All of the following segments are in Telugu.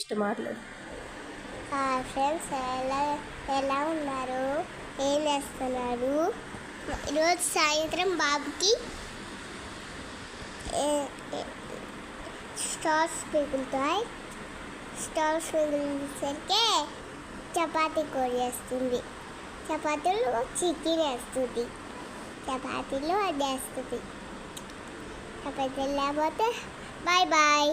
నెక్స్ట్ మాట్లాడు. హాయ్ ఫ్రెండ్స్ ఎలా ఎలా ఉన్నారు? ఏం చేస్తున్నారు? ఈరోజు సాయంత్రం బాబుకి స్టవ్స్ స్టార్స్ మిగులుతాయి. స్టార్స్ మిగిలిసరికి చపాతీ కూర చేస్తుంది. చపాతీలు చికెన్ వేస్తుంది. చపాతీలు అది వేస్తుంది. చపాతీలు లేకపోతే బాయ్ బాయ్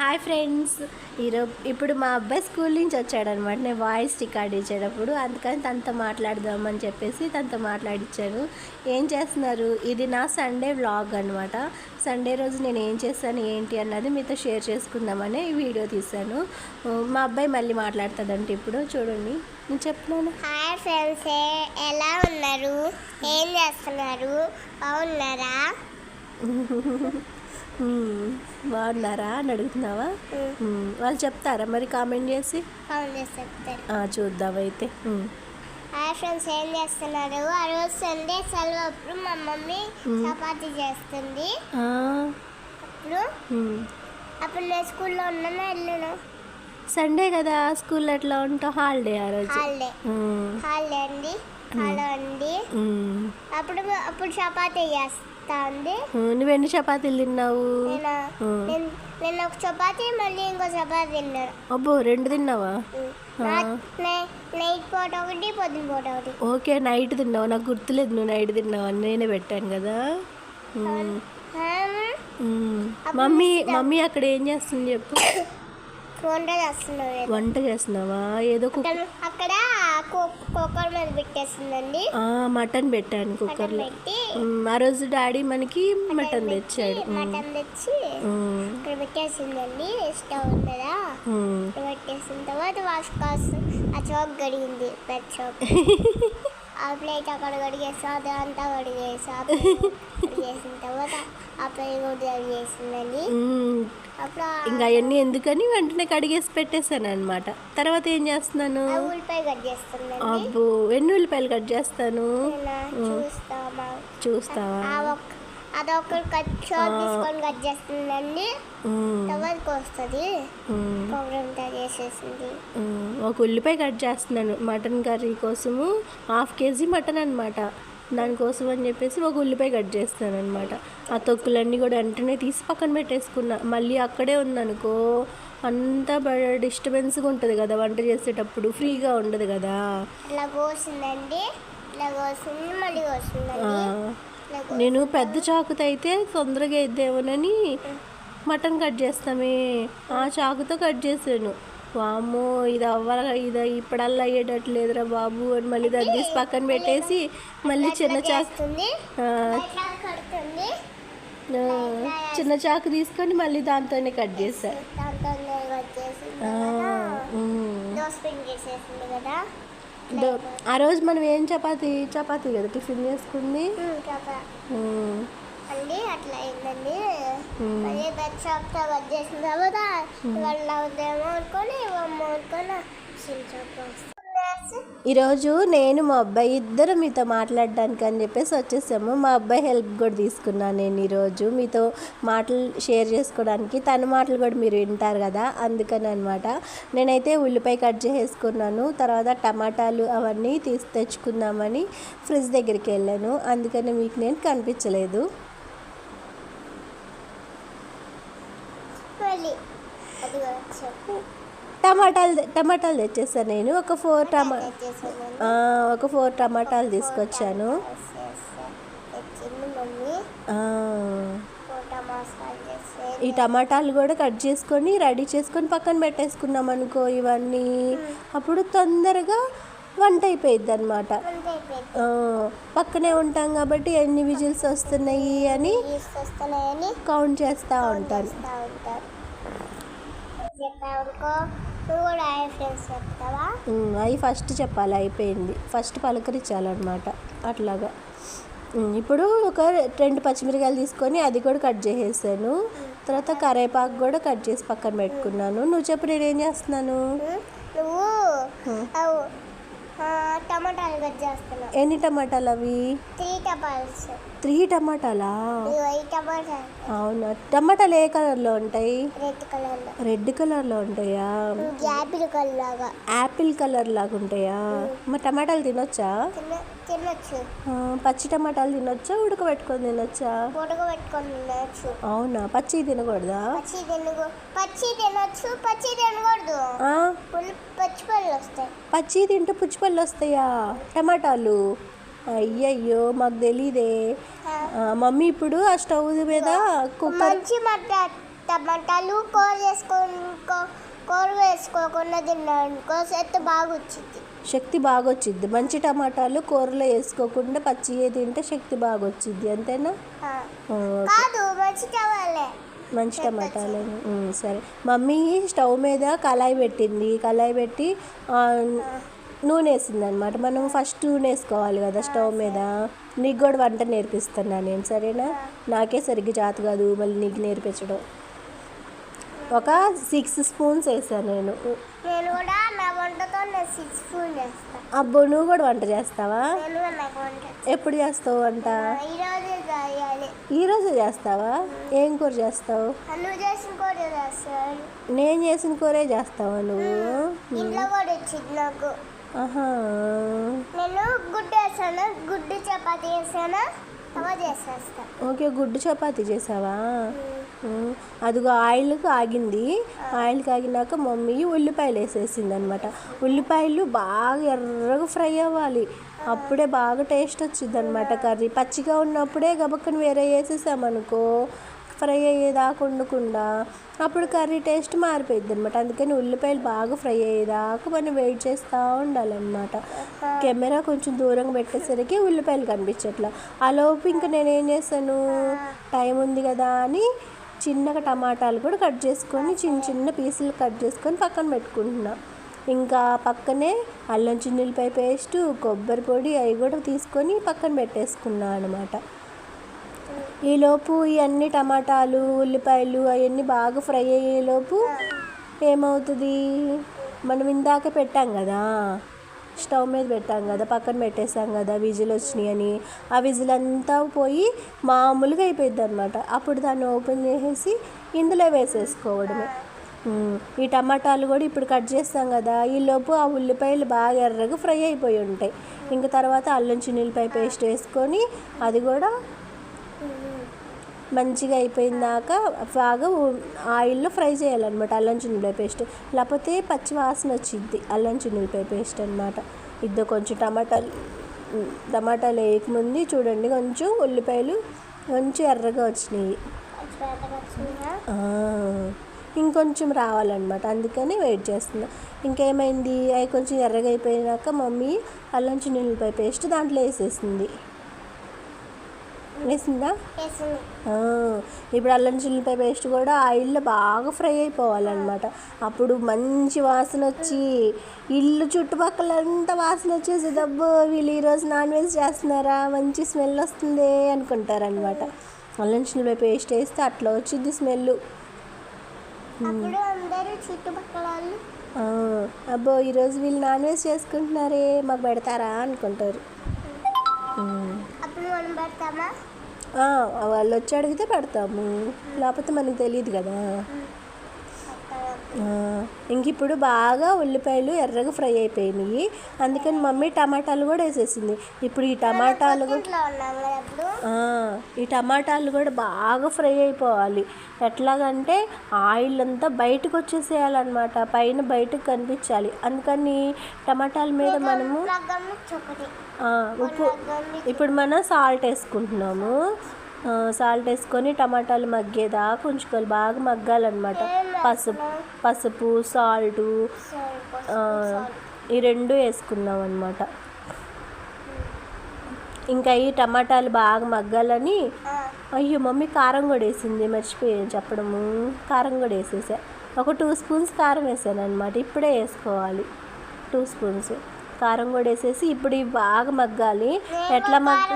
హాయ్ ఫ్రెండ్స్. ఈరోజు ఇప్పుడు మా అబ్బాయి స్కూల్ నుంచి వచ్చాడనమాట. నేను వాయిస్ రికార్డ్ ఇచ్చేటప్పుడు అందుకని తనతో మాట్లాడదామని చెప్పేసి తనతో మాట్లాడించాను ఏం చేస్తున్నారు? ఇది నా సండే వ్లాగ్ అనమాట. సండే రోజు నేను ఏం చేస్తాను ఏంటి అన్నది మీతో షేర్ చేసుకుందామని ఈ వీడియో తీశాను. మా అబ్బాయి మళ్ళీ మాట్లాడుతుందంటే ఇప్పుడు. చూడండి. నేను చెప్తున్నాను. Hi friends. ఎలా ఉన్నారు? ఏం చేస్తున్నారు? బాగున్నారా. బాగున్నారా అని అడుగుతున్నావా. వాళ్ళు చెప్తారా మరి కామెంట్ చేసి? చూద్దాం అయితే. హాయ్ ఫ్రెండ్స్ ఏం చేస్తున్నారు? ఆ రోజు సండే సెలవు అప్పుడు మా మమ్మీ చపాతీ చేస్తుంది. అప్పుడు. అప్పుడు నేను స్కూల్లో ఉన్నాను వెళ్ళాను. సండే కదా స్కూల్ ఎట్లా ఉంటావు? హాలిడే ఆ రోజు. హాలిడే. హాలిడే అండి. హాలిడే అండి. అప్పుడు అప్పుడు చపాతీ ఉంది మ్మ్. నువ్వు ఎన్ని చపాతీలు తిన్నావు? నేను? ఒక చపాతీ మళ్ళీ ఇంకో చపాతీ తిన్నాను అబ్బో రెండు తిన్నావా? నైట్ పూట ఒకటి పొద్దున పూట ఒకటి. ఓకే నైట్ తిన్నావు? నాకు గుర్తులేదు నువ్వు నైట్ తిన్నావు అని నేనే పెట్టాను కదా. మమ్మీ మమ్మీ అక్కడ ఏం చేస్తుంది చెప్పు. వంట చేస్తున్నారు వంట చేస్తున్నావా? ఏదో కుక్ అక్కడ కుక్కర్ మీద పెట్టేసిందండి. ఆ, మటన్ పెట్టాను పెట్టి మ్మ్. ఆ రోజు డాడీ మనకి మటన్ తెచ్చాడు. మటన్ తెచ్చి. ఇక్కడ పెట్టేసిందండి. స్టవ్ కదా పెట్టేసిన తర్వాత వాష్ కాస్ ఆ చాక్ గడిగింది పెద్ద చాక్. ఆ ప్లేట్ అక్కడ కడిగేసా అది అంతా కడిగేసిన తర్వాత ఆ మ్మ్. అప్పుడు ఇంకా అవన్నీ ఎందుకని వెంటనే కడిగేసి పెట్టేశాను అనమాట తర్వాత ఏం చేస్తున్నాను? ఉల్లిపాయ కట్ చేస్తుందండి. అబ్బో ఎన్ని ఉల్లిపాయలు కట్ చేస్తాను? చూస్తావా? ఒక్క అదొక కట్ తీసుకొని కట్ చేస్తుందండి. తర్వాత వస్తుంది. చేసేసింది. ఒక ఉల్లిపాయ కట్ చేస్తున్నాను. మటన్ కర్రీ కోసము హాఫ్ కేజీ మటన్ అనమాట దానికోసం అని చెప్పేసి ఒక ఉల్లిపాయ కట్ చేస్తాను అనమాట ఆ తొక్కులన్నీ కూడా వెంటనే తీసి పక్కన పెట్టేసుకున్నా. మళ్ళీ అక్కడే ఉందనుకో అంతా డిస్టర్బెన్స్గా ఉంటుంది కదా వంట చేసేటప్పుడు. ఫ్రీగా ఉండదు కదా. నేను పెద్ద చాకుతో అయితే తొందరగా అయిద్దేమోనని మటన్ కట్ చేస్తామే. ఆ చాకుతో కట్ చేశాను. వామ్మో ఇది అవ్వాల ఇది ఇప్పుడల్లా అయ్యేటట్టు లేదురా బాబు అని మళ్ళీ దాన్ని తీసి పక్కన పెట్టేసి మళ్ళీ చిన్న చాకు చిన్న చాకు తీసుకొని మళ్ళీ దాంతోనే కట్ చేశా దాంతో కట్ చేసింది ఆ, రోజు మనం ఏం చపాతి చపాతి కదా టిఫిన్ చేసుకుంది? అండి అట్లా అయిందండి. మళ్ళీ బెడ్ కట్ చేసిన తర్వాత వాళ్ళు అవుతామో అనుకొని అనుకొని ఈరోజు నేను మా అబ్బాయి ఇద్దరు మీతో మాట్లాడడానికి అని చెప్పేసి వచ్చేసాము. మా అబ్బాయి హెల్ప్ కూడా తీసుకున్నాను నేను ఈరోజు. మీతో మాటలు షేర్ చేసుకోవడానికి తన మాటలు కూడా మీరు వింటారు కదా అందుకని అనమాట నేనైతే ఉల్లిపాయ కట్ చేసుకున్నాను తర్వాత టమాటాలు అవన్నీ తీసి తెచ్చుకుందామని ఫ్రిడ్జ్ దగ్గరికి వెళ్ళాను. అందుకని మీకు నేను కనిపించలేదు మళ్ళీ అది కూడా చెప్పు టమాటాలు టమాటాలు తెచ్చేసాను నేను. ఒక ఫోర్ టమా ఒక ఫోర్ టమాటాలు తీసుకొచ్చాను. ఈ టమాటాలు కూడా కట్ చేసుకొని రెడీ చేసుకొని పక్కన పెట్టేసుకున్నాం అనుకో ఇవన్నీ. అప్పుడు తొందరగా వంట అయిపోయిద్ది అనమాట అయిపోయింది పక్కనే ఉంటాం కాబట్టి ఎన్ని విజిల్స్ వస్తున్నాయి అని కౌంట్ చేస్తూ ఉంటాను. చెప్పావు అనుకో నువ్వు కూడా ఐ ఫ్రెండ్స్ చెప్తావా? ఉమ్, అవి ఫస్ట్ చెప్పాలి అయిపోయింది. ఫస్ట్ పలకరించాలన్నమాట అట్లాగా. ఇప్పుడు ఒక రెండు పచ్చిమిరకాయలు తీసుకొని అది కూడా కట్ చేసేసాను. తర్వాత కరేపాకు కూడా కట్ చేసి పక్కన పెట్టుకున్నాను. నువ్వు చెప్పు నేనేం చేస్తున్నాను? నువ్వు టమాటాలు కట్ చేస్తున్నా ఎన్ని టమాటాలు అవి? త్రీ టమాటాస్ త్రీ టమాటాలా? అవునా. టమాటాలు ఏ కలర్లో ఉంటాయి? రెడ్ కలర్లో. ఉంటాయా? యాపిల్ కలర్ లాగా యాపిల్ కలర్ లాగా ఉంటాయా? మరి టమాటాలు తినొచ్చా? పచ్చి టమాటాలు తినొచ్చా? ఉడకబెట్టుకొని తినొచ్చా? తినొచ్చు. అవునా. పచ్చి తినకూడదా? పచ్చి పచ్చి తినొచ్చు పచ్చి తినకూడదు. ఆ, పుల్లు పచ్చి పళ్ళు వస్తాయి. పచ్చి తింటే పుచ్చిపళ్ళు వస్తాయా? టమాటాలు? అయ్యయ్యో మాకు తెలీదే. ఆ, మమ్మీ ఇప్పుడు ఆ స్టవ్ మీద కుక్కర్ టమాటాలు కూర చేసుకొని కూ- కూర వేసుకోకుండా తిన్నాను సెట్ బాగా వచ్చింది శక్తి బాగా మంచి టమాటాలు కూరలో వేసుకోకుండా పచ్చియే తింటే శక్తి బాగా వచ్చిద్ది అంతేనా కాదు మంచి టమాలే మంచి టమాటాలు. సరే. మమ్మీ స్టవ్ మీద కళాయి పెట్టింది. కళాయి పెట్టి నూనె వేసింది అనమాట మనం ఫస్ట్ నూనె వేసుకోవాలి కదా స్టవ్ మీద. నీకు కూడా వంట నేర్పిస్తున్నా నేను సరేనా? నాకే సరిగ్గా జాత కాదు మళ్ళీ నీకు నేర్పించడం. ఒక సిక్స్ స్పూన్స్ వేసాను నేను. అబ్బో నువ్వు కూడా వంట చేస్తావా? ఎప్పుడు చేస్తావు వంట? ఈరోజే చేస్తావా? ఏం కూర చేస్తావు? నేను చేసిన కూరే చేస్తావా నువ్వు? నేను గుడ్డు వేసాను గుడ్డు చపాతీ వేసాను ఓకే గుడ్డు చపాతీ చేసావా? అదిగో ఆయిల్కి ఆగింది ఆయిల్ కాగినాక మమ్మీ ఉల్లిపాయలు వేసేసింది అనమాట ఉల్లిపాయలు బాగా ఎర్రగా ఫ్రై అవ్వాలి. అప్పుడే బాగా టేస్ట్ వచ్చింది అనమాట కర్రీ. పచ్చిగా ఉన్నప్పుడే గబక్కని వేరే వేసేసామనుకో ఫ్రై అయ్యేదాకా వండకుండా అప్పుడు కర్రీ టేస్ట్ మారిపోయింది అనమాట అందుకని ఉల్లిపాయలు బాగా ఫ్రై అయ్యేదాకా మనం వెయిట్ చేస్తూ ఉండాలన్నమాట. కెమెరా కొంచెం దూరంగా పెట్టేసరికి ఉల్లిపాయలు కనిపించట్లా. ఆ లోపు ఇంకా నేను ఏం చేస్తాను? టైం ఉంది కదా అని చిన్నగా టమాటాలు కూడా కట్ చేసుకొని చిన్న చిన్న పీసులు కట్ చేసుకొని పక్కన పెట్టుకుంటున్నా. ఇంకా పక్కనే అల్లం చిన్నులపై పేస్టు కొబ్బరి పొడి అవి కూడా తీసుకొని పక్కన పెట్టేసుకున్నా అనమాట ఈలోపు ఇవన్నీ టమాటాలు ఉల్లిపాయలు అవన్నీ బాగా ఫ్రై అయ్యేలోపు ఏమవుతుంది? మనం ఇందాక పెట్టాం కదా స్టవ్ మీద పెట్టాం కదా పక్కన పెట్టేసాం కదా విజిల్ వచ్చినాయి అని ఆ విజిల్ అంతా పోయి మామూలుగా అయిపోయింది అనమాట అప్పుడు దాన్ని ఓపెన్ చేసేసి ఇందులో వేసేసుకోవడమే. ఈ టమాటాలు కూడా ఇప్పుడు కట్ చేస్తాం కదా ఈలోపు ఆ ఉల్లిపాయలు బాగా ఎర్రగా ఫ్రై అయిపోయి ఉంటాయి. ఇంకా తర్వాత అల్లం చిన్నులపాయ పేస్ట్ వేసుకొని అది కూడా మంచిగా అయిపోయిన దాకా బాగా ఆయిల్లో ఫ్రై చేయాలన్నమాట అల్లం చిన్నులపాయ పేస్ట్. లేకపోతే పచ్చి వాసన వచ్చింది అల్లం చిన్నులపాయ పేస్ట్ అనమాట ఇది కొంచెం టమాటాలు టమాటాలు వేయకముందు చూడండి కొంచెం ఉల్లిపాయలు కొంచెం ఎర్రగా వచ్చినాయి. ఇంకొంచెం రావాలన్నమాట అందుకని వెయిట్ చేస్తున్నా. ఇంకేమైంది? అవి కొంచెం ఎర్రగా అయిపోయినాక మమ్మీ అల్లం చిన్నులపాయ పేస్ట్ దాంట్లో వేసేసింది. వేసిందా? ఇప్పుడు అల్లం చిల్లిపాయ పేస్ట్ కూడా ఆయిల్లో బాగా ఫ్రై అయిపోవాలన్నమాట. అప్పుడు మంచి వాసన వచ్చి ఇల్లు చుట్టుపక్కల అంతా వాసన వచ్చేసి దబ్బు వీళ్ళు ఈరోజు నాన్ వెజ్ చేస్తున్నారా? మంచి స్మెల్ వస్తుంది అనుకుంటారనమాట అల్లం చిల్లిపాయ పేస్ట్ వేస్తే అట్లా వచ్చింది స్మెల్ అబ్బో ఈరోజు వీళ్ళు నాన్ వెజ్ చేసుకుంటున్నారే మాకు పెడతారా? అనుకుంటారు. అప్పుడు మనం పెడతామా? వాళ్ళు వచ్చి అడిగితే పెడతాము. లేకపోతే మనకు తెలియదు కదా. ఇంక ఇప్పుడు బాగా ఉల్లిపాయలు ఎర్రగా ఫ్రై అయిపోయినాయి. అందుకని మమ్మీ టమాటాలు కూడా వేసేసింది. ఇప్పుడు ఈ టమాటాలు ఈ టమాటాలు కూడా బాగా ఫ్రై అయిపోవాలి. ఎట్లాగంటే ఆయిల్ అంతా బయటకు వచ్చేసేయాలన్నమాట. పైన బయటకు కనిపించాలి. అందుకని టమాటాల మీద మనము ఉప్పు. ఇప్పుడు మనం సాల్ట్ వేసుకుంటున్నాము. సాల్ట్ వేసుకొని టమాటాలు మగ్గేదాకా ఉంచుకోవాలి. బాగా మగ్గాలన్నమాట. పసుపు పసుపు సాల్టు ఈ రెండు వేసుకున్నాం అనమాట ఇంకా ఈ టమాటాలు బాగా మగ్గాలని అయ్యో మమ్మీ కారం కూడా వేసింది. మర్చిపోయాను చెప్పడము. కారం కూడా వేసేసా. ఒక టూ స్పూన్స్ కారం వేసాను అనమాట ఇప్పుడే వేసుకోవాలి. Two spoons. కారం కూడా వేసేసి ఇప్పుడు ఇవి బాగా మగ్గాలి. ఎట్లా మగ్గ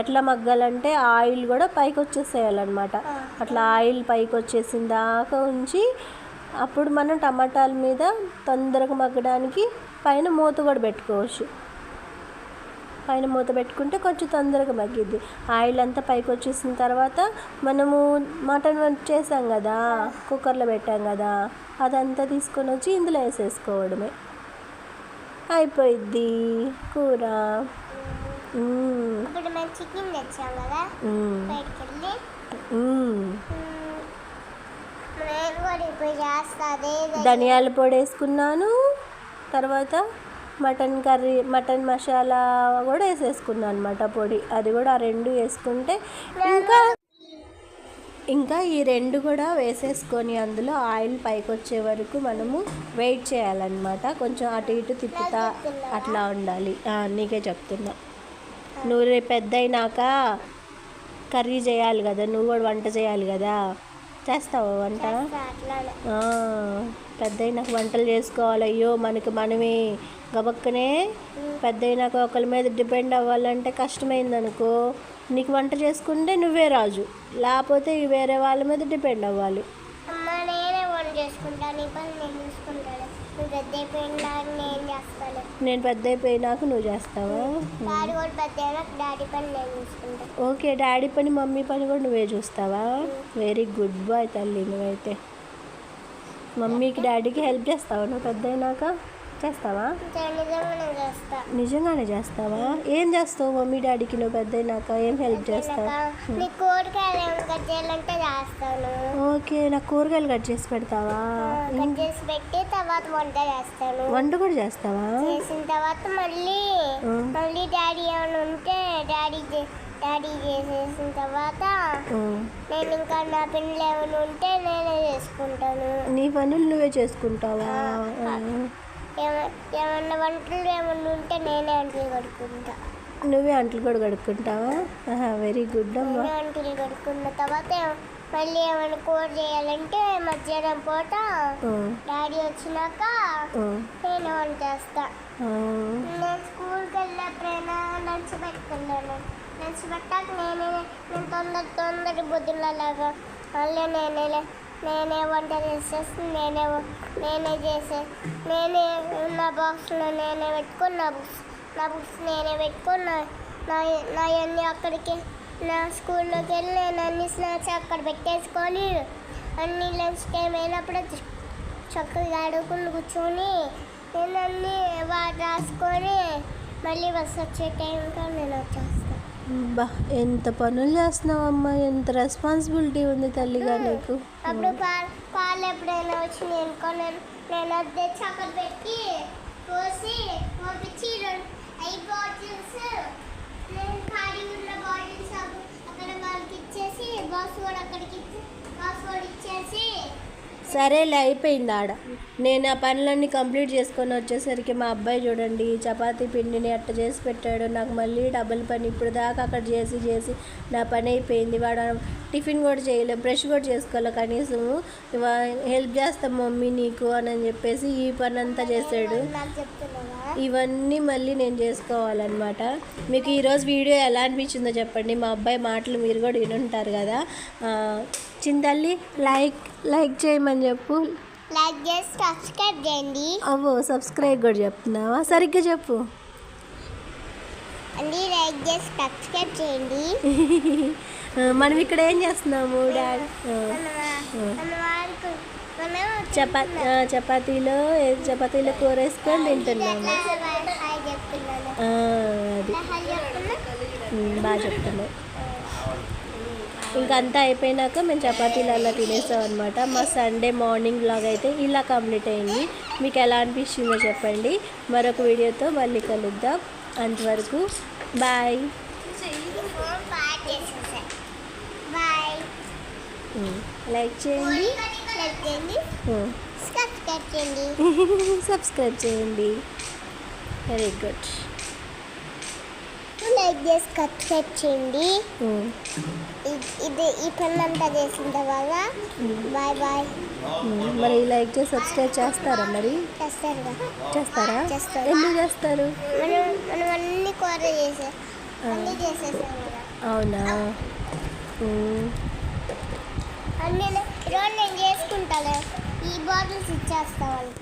ఎట్లా మగ్గాలంటే ఆయిల్ కూడా పైకి వచ్చేసేయాలన్నమాట. అట్లా ఆయిల్ పైకి వచ్చేసిన దాకా ఉంచి అప్పుడు మనం టమాటాల మీద తొందరగా మగ్గడానికి పైన మూత కూడా పెట్టుకోవచ్చు. పైన మూత పెట్టుకుంటే కొంచెం తొందరగా మగ్గిద్ది. ఆయిల్ అంతా పైకి వచ్చేసిన తర్వాత మనము మటన్ చేసాం కదా కుక్కర్లో పెట్టాం కదా అదంతా తీసుకొని వచ్చి ఇందులో వేసేసుకోవడమే. అయిపోయిద్ది కూర మ్మ్. ఇప్పుడు మేము చికెన్ తెచ్చాం కదా మ్మ్. బయటికి వెళ్ళి మ్మ్. మ్మ్, నేను కూడా ఇప్పుడు చేస్తా అదే ధనియాల పొడి వేసుకున్నాను తర్వాత మటన్ కర్రీ మటన్ మసాలా కూడా వేసేసుకున్నాను అనమాట పొడి అది కూడా ఆ రెండు వేసుకుంటే ఇంకా ఇంకా ఈ రెండు కూడా వేసేసుకొని అందులో ఆయిల్ పైకి వచ్చే వరకు మనము వెయిట్ చేయాలన్నమాట. కొంచెం అటు ఇటు తిప్పుతా అట్లా ఉండాలి. నీకే చెప్తున్నా. నువ్వు రేపు పెద్ద అయినాక కర్రీ చేయాలి కదా నువ్వు కూడా వంట చేయాలి కదా. చేస్తావా వంట? ఆ, పెద్దయినాక వంటలు చేసుకోవాలి. అయ్యో మనకి మనమే గబక్కనే పెద్దయినాక ఒకరి మీద డిపెండ్ అవ్వాలంటే కష్టమైంది అనుకో నీకు వంట చేసుకుంటే నువ్వే రాజు. లేకపోతే వేరే వాళ్ళ మీద డిపెండ్ అవ్వాలి. అమ్మ నేనే వంట చేసుకుంటాను నీ పని నేను చూసుకుంటాను. నువ్వు పెద్ద అయిపోయినాక నేను చేస్తాను. నేను పెద్ద అయిపోయినాక నువ్వు చేస్తావా? డాడీ కూడా పెద్ద అయినాక డాడీ పని నేను చూసుకుంటాను ఓకే డాడీ పని మమ్మీ పని కూడా నువ్వే చూస్తావా? వెరీ గుడ్ బాయ్ తల్లి నువ్వైతే. మమ్మీకి డాడీకి హెల్ప్ చేస్తావా నువ్వు పెద్ద అయినాక? చేస్తావా? నిజంగానే చేస్తావా? ఏం చేస్తావు మమ్మీ డాడీకి నువ్వు పెద్ద అయినాక ఏం హెల్ప్ చేస్తావు ఓకే నాకు కూరగాయలు కట్ చేసి పెడతావా? పెట్టి తర్వాత వంట చేస్తాను. వంట కూడా చేస్తావా? చేసిన తర్వాత మళ్ళీ. మళ్ళీ డాడీ ఏమైనా ఉంటే డాడీ డాడీ చేసేసిన తర్వాత. నేను ఇంకా నా పిల్లలు ఏమైనా ఉంటే నేనే చేసుకుంటాను. నీ పనులు నువ్వే చేసుకుంటావా? ఏమన్నా వంటలు ఏమన్నా ఉంటే నేనే అంట్లు కడుక్కుంటా నువ్వే అంట్లు కూడా కడుక్కుంటావా వెరీ గుడ్ అమ్మా అంట్లు కడుక్కున్న తర్వాత మళ్ళీ ఏమైనా కూర చేయాలంటే మధ్యాహ్నం పూట. డాడీ వచ్చినాక. నేను వంట చేస్తా. నేను స్కూల్కి వెళ్ళినప్పుడైనా లంచ్ పెట్టుకున్నాను లంచ్ పెట్టాక నేనే నేను తొందర తొందర బుద్ధులలాగా మళ్ళీ నేనే నేనే వంట చేసేసి నేనే నేనే చేసే నేనే నా బాక్స్లో నేనే పెట్టుకున్న నా బుక్స్ నా బుక్స్ నేనే పెట్టుకున్న నా నా అన్నీ అక్కడికి నా స్కూల్లోకి వెళ్ళి నేను అన్ని స్నాక్స్ అక్కడ పెట్టేసుకొని అన్ని లంచ్ టైం అయినప్పుడు చక్కగా ఆడుకుని కూర్చొని నేను అన్ని వాటి రాసుకొని మళ్ళీ బస్సు వచ్చే టైంకి నేను వచ్చేస్తాను బా ఎంత పనులు చేస్తున్నావమ్మా ఎంత రెస్పాన్సిబిలిటీ ఉంది తల్లిగా నీకు. అప్పుడు పాలు పాలు ఎప్పుడైనా వచ్చి నేను నేను నేను అది తెచ్చి అక్కడ పెట్టి పోసి పంపించి ఐదు బాటిల్స్ నేను ఖాళీ ఉన్న బాటిల్స్ అక్కడ వాళ్ళకి ఇచ్చేసి బాస్ కూడా అక్కడికి ఇచ్చి బాస్ కూడా ఇచ్చేసి సరేలే అయిపోయింది ఆడ. నేను ఆ పనులన్నీ కంప్లీట్ చేసుకొని వచ్చేసరికి మా అబ్బాయి చూడండి చపాతీ పిండిని అట్ట చేసి పెట్టాడు. నాకు మళ్ళీ డబుల్ పని ఇప్పుడు దాకా అక్కడ చేసి చేసి నా పని అయిపోయింది. వాడు టిఫిన్ కూడా చేయలే బ్రష్ కూడా చేసుకోలే కనీసం హెల్ప్ చేస్తాం మమ్మీ నీకు అని చెప్పేసి ఈ పని అంతా చేశాడు నాకు ఇవన్నీ మళ్ళీ నేను చేసుకోవాలన్నమాట మీకు ఈరోజు వీడియో ఎలా అనిపించిందో చెప్పండి మా అబ్బాయి మాటలు మీరు కూడా వినుంటారు కదా చింతల్లి లైక్ లైక్ చేయమని చెప్పు లైక్ చేసి సబ్స్క్రైబ్ చేయండి అవ్వో సబ్స్క్రైబ్ కూడా చెప్తున్నావా సరిగ్గా చెప్పు అండి లైక్ చేసి సబ్స్క్రైబ్ చేయండి మనం ఇక్కడ ఏం చేస్తున్నాము డాడీ ఆ, మన మన వారికి మనం చపా ఆ, చపాతీలో చపాతీలో కూర వేసుకొని తింటున్నాము. అది. చెప్తున్నా బాగా చెప్తున్నావు ఇంకా అంతా అయిపోయినాక మేము చపాతీలు అలా తినేసాం అనమాట మా సండే మార్నింగ్ బ్లాగ్ అయితే ఇలా కంప్లీట్ అయింది. మీకు ఎలా అనిపించిందో చెప్పండి. మరొక వీడియోతో మళ్ళీ కలుద్దాం. అంతవరకు బాయ్. లైక్ చేయండి. సబ్స్క్రైబ్ చేయండి. సబ్స్క్రైబ్ చేయండి. వెరీ గుడ్ లైక్ చేసి సబ్స్క్రైబ్ చేయండి. ఇ- ఇది ఈ పని అంతా చేసిన తర్వాత బాయ్ బాయ్ మరి లైక్ చేసి సబ్స్క్రైబ్ చేస్తారా మరి? చేస్తారుగా. చేస్తారా? చేస్తారు. ఎందుకు చేస్తారు? మనం మనం అన్ని కూర చేసే అన్నీ చేసేసాం అవునా? ఉమ్. అన్నీ నేను చేసుకుంటాను ఈ బాటిల్స్ ఇచ్చేస్తా వాళ్ళకి.